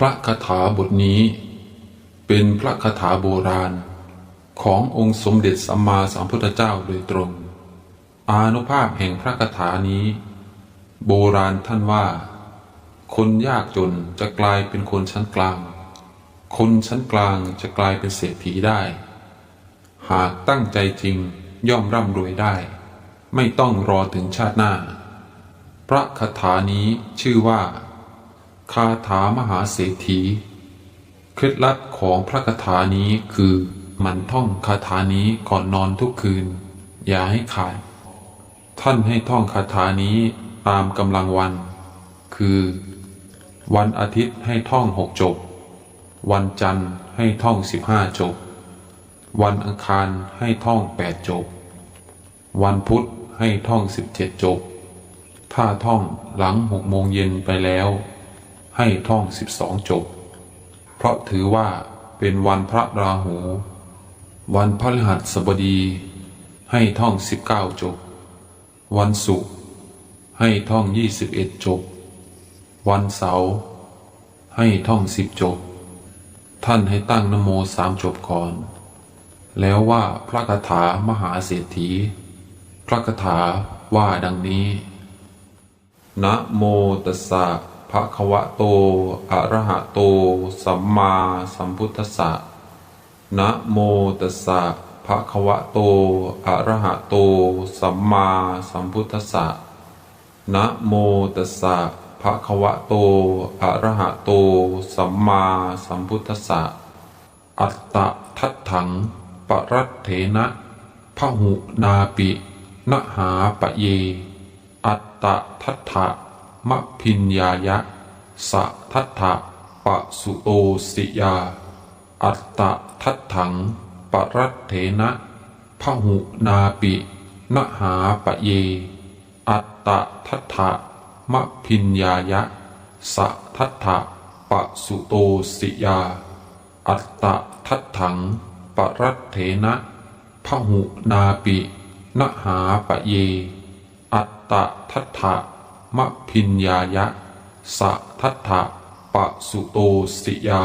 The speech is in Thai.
พระคาถาบทนี้ เป็นพระคาถาโบราณ ขององค์สมเด็จสัมมาสัมพุทธเจ้าโดยตรง อานุภาพแห่งพระคาถานี้ โบราณท่านว่า คนยากจนจะกลายเป็นคนชั้นกลาง คนชั้นกลางจะกลายเป็นเศรษฐีได้ หากตั้งใจจริงย่อมร่ำรวยได้ ไม่ต้องรอถึงชาติหน้า พระคาถานี้ชื่อว่า คาถามหาเศรษฐีเคล็ดลับของพระคาถานี้คือมันท่องคาถานี้ก่อนนอนทุกคืน อย่าให้ขาด ท่านให้ท่องคาถานี้ตามกำลังวัน คือ วันอาทิตย์ให้ท่องหกจบ วันจันทร์ให้ท่องสิบห้าจบ วันอังคารให้ท่องแปดจบ วันพุธให้ท่องสิบเจ็ดจบ ถ้าท่องหลังหกโมงเย็นไปแล้ว ให้ท่องสิบสองจบ เพราะถือว่าเป็นวันพระราหู วันพฤหัสบดี ให้ท่องสิบเก้าจบ วันศุกร์ให้ท่องยี่สิบเอ็ดจบ วันเสาร์ให้ท่องสิบจบ ท่านให้ตั้งนโมสามจบก่อน แล้วว่าพระคาถามหาเศรษฐี พระคาถาว่าดังนี้ นะโมตัสสะ ภะคะวะโต อะระหะโต สัมมาสัมพุทธัสสะ นะโมตัสสะภะคะวะโต อะระหะโต สัมมาสัมพุทธัสสะ นะโมตัสสะภะคะวะโต อะระหะโต สัมมาสัมพุทธัสสะ อัตตะทัตถัง ปรัตเถนะพหุนาปิ นหาปะเย อัตตะทัตถะ มะพินยายะสะทัตถะปะสุโตสิยา อัตตะทัตถังปรัตเถนะพหุนาปินหาปะเย อัตตะทัตถะมะพินยายะสะทัตถะปะสุโตสิยา อัตตะทัตถังปรัตเถนะพหุนาปินหาปะเย อัตตะทัตถะ มะพินยายะ สะทัตถะปะสุโตสิยา